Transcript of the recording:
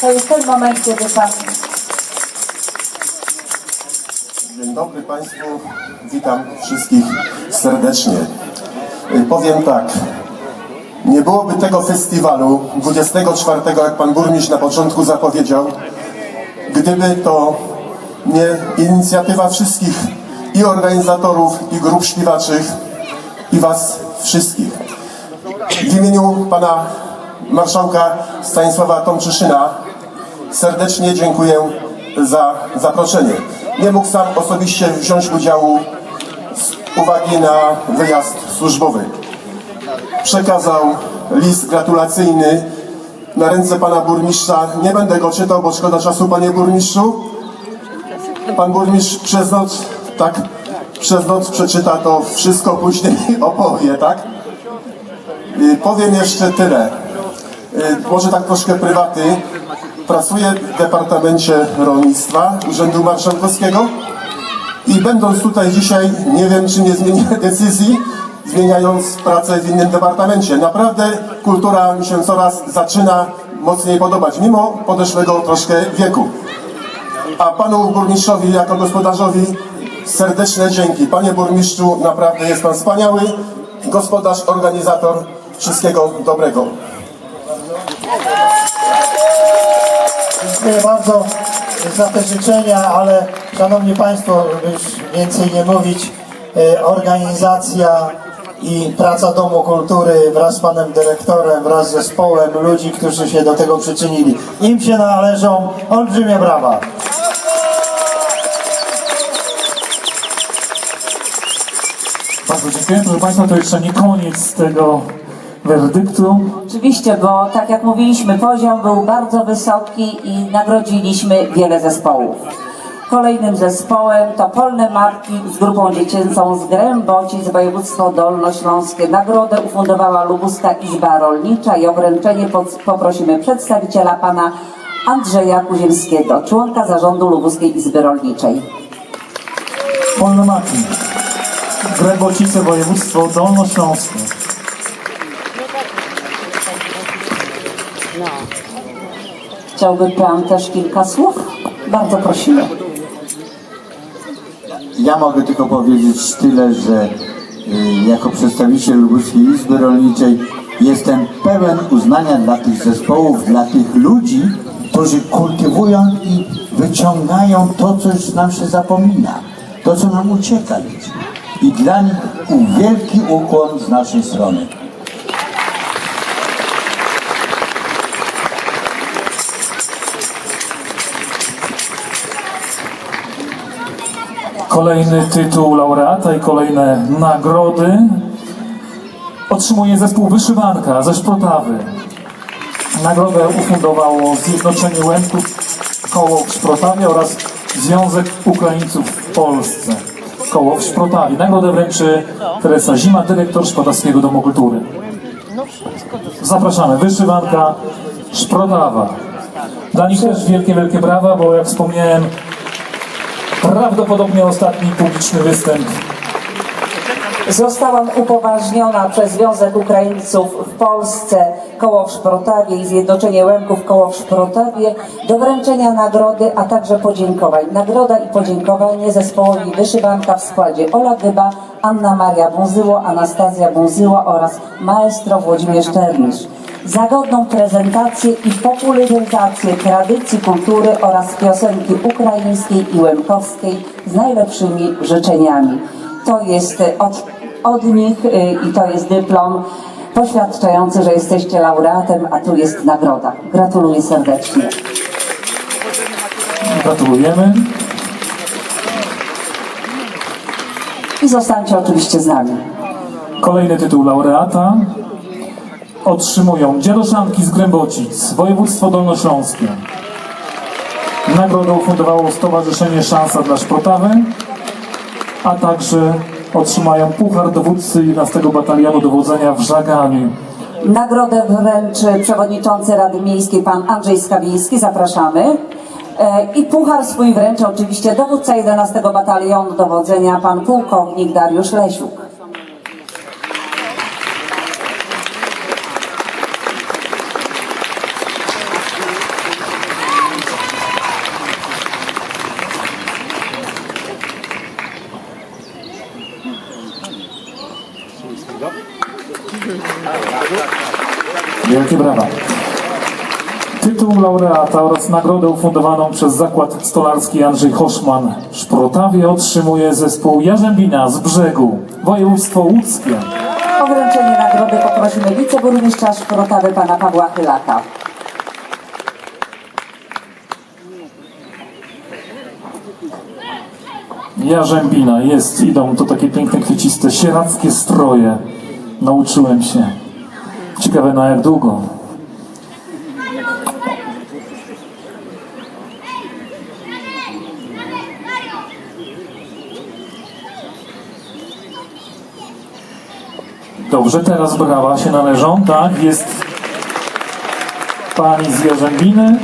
To jest ten moment, kiedy pan Dzień dobry Państwu, witam wszystkich serdecznie. Y, Powiem tak, nie byłoby tego festiwalu 24, jak Pan Burmistrz na początku zapowiedział, gdyby to nie inicjatywa wszystkich i organizatorów, i grup śpiewaczych, i Was wszystkich. W imieniu Pana Marszałka Stanisława Tomczyszyna serdecznie dziękuję za zaproszenie. Nie mógł sam osobiście wziąć udziału z uwagi na wyjazd służbowy. Przekazał list gratulacyjny na ręce pana burmistrza. Nie będę go czytał, bo szkoda czasu, panie burmistrzu. Pan burmistrz przez noc, tak, przez noc przeczyta to wszystko, później opowie, tak? Powiem jeszcze tyle. Y, Może tak troszkę prywaty. Pracuję w Departamencie Rolnictwa Urzędu Marszałkowskiego i będąc tutaj dzisiaj, nie wiem czy nie zmienię decyzji, zmieniając pracę w innym departamencie. Naprawdę kultura mi się coraz zaczyna mocniej podobać, mimo podeszłego troszkę wieku. A panu burmistrzowi jako gospodarzowi serdeczne dzięki. Panie burmistrzu, naprawdę jest pan wspaniały. Gospodarz, organizator. Wszystkiego dobrego. Dziękuję bardzo za te życzenia, ale Szanowni Państwo, żeby już więcej nie mówić, e, organizacja i praca Domu Kultury wraz z Panem Dyrektorem, wraz z zespołem ludzi, którzy się do tego przyczynili. Im się należą olbrzymie brawa. Bardzo dziękuję. Proszę Państwa, to jeszcze nie koniec tego werdyktu. Oczywiście, bo tak jak mówiliśmy, poziom był bardzo wysoki i nagrodziliśmy wiele zespołów. Kolejnym zespołem to Polne Matki z grupą dziecięcą z Grębocic, województwo dolnośląskie. Nagrodę ufundowała Lubuska Izba Rolnicza i obręczenie pod- poprosimy przedstawiciela pana Andrzeja Kuziemskiego, członka zarządu Lubuskiej Izby Rolniczej. Polne Maki. Grębocice, województwo dolnośląskie. Chciałby pan też kilka słów? Bardzo prosimy. Ja mogę tylko powiedzieć tyle, że y, jako przedstawiciel Lubuskiej Izby Rolniczej jestem pełen uznania dla tych zespołów, dla tych ludzi, którzy kultywują i wyciągają to, co już nam się zapomina, to, co nam ucieka. wiecie. I dla nich wielki ukłon z naszej strony. Kolejny tytuł laureata i kolejne nagrody otrzymuje zespół Wyszywanka ze Szprotawy. Nagrodę ufundowało Zjednoczenie Łęków Koło w Szprotawie oraz Związek Ukraińców w Polsce. Koło w Szprotawie. Nagrodę wręczy Teresa Zima, dyrektor Szprotawskiego Domu Kultury. Zapraszamy. Wyszywanka Szprotawa. Dla nich też wielkie, wielkie brawa, bo jak wspomniałem, prawdopodobnie ostatni publiczny występ Zostałam upoważniona przez Związek Ukraińców w Polsce, Koło w Szprotawie i Zjednoczenie Łemków Koło w Szprotawie do wręczenia nagrody, a także podziękowań. Nagroda i podziękowanie zespołowi Wyszywanka w składzie Ola Gyba, Anna Maria Bunzyło, Anastazja Bunzyło oraz maestro Włodzimierz Czernisz. Za godną prezentację i popularyzację tradycji kultury oraz piosenki ukraińskiej i łemkowskiej z najlepszymi życzeniami. To jest e, od, od nich y, i to jest dyplom poświadczający, że jesteście laureatem, a tu jest nagroda. Gratuluję serdecznie. Gratulujemy. I zostańcie oczywiście z nami. Kolejny tytuł laureata otrzymują Dziedoszanki z Grębocic, województwo dolnośląskie. Nagrodę ufundowało Stowarzyszenie Szansa dla Szprotawy, a także otrzymają puchar dowódcy 11 Batalionu Dowodzenia w Żaganiu. Nagrodę wręczy przewodniczący Rady Miejskiej pan Andrzej Skawiński. Zapraszamy. E, I puchar swój wręcza oczywiście dowódca 11 Batalionu Dowodzenia, pan pułkownik Dariusz Lesiuk. Wielkie brawa. Tytuł laureata oraz nagrodę ufundowaną przez Zakład Stolarski Andrzej Hoszman w Szprotawie otrzymuje zespół Jarzębina z Brzegu, województwo łódzkie. O wręczenie nagrody poprosimy wiceburmistrza Szprotawy pana Pawła Chylaka. Jarzębina jest, idą to takie piękne, kwieciste, sierackie stroje. Nauczyłem się. Ciekawe na jak długo. Dobrze, teraz brawa się należą, tak, jest pani z Jarzębiny.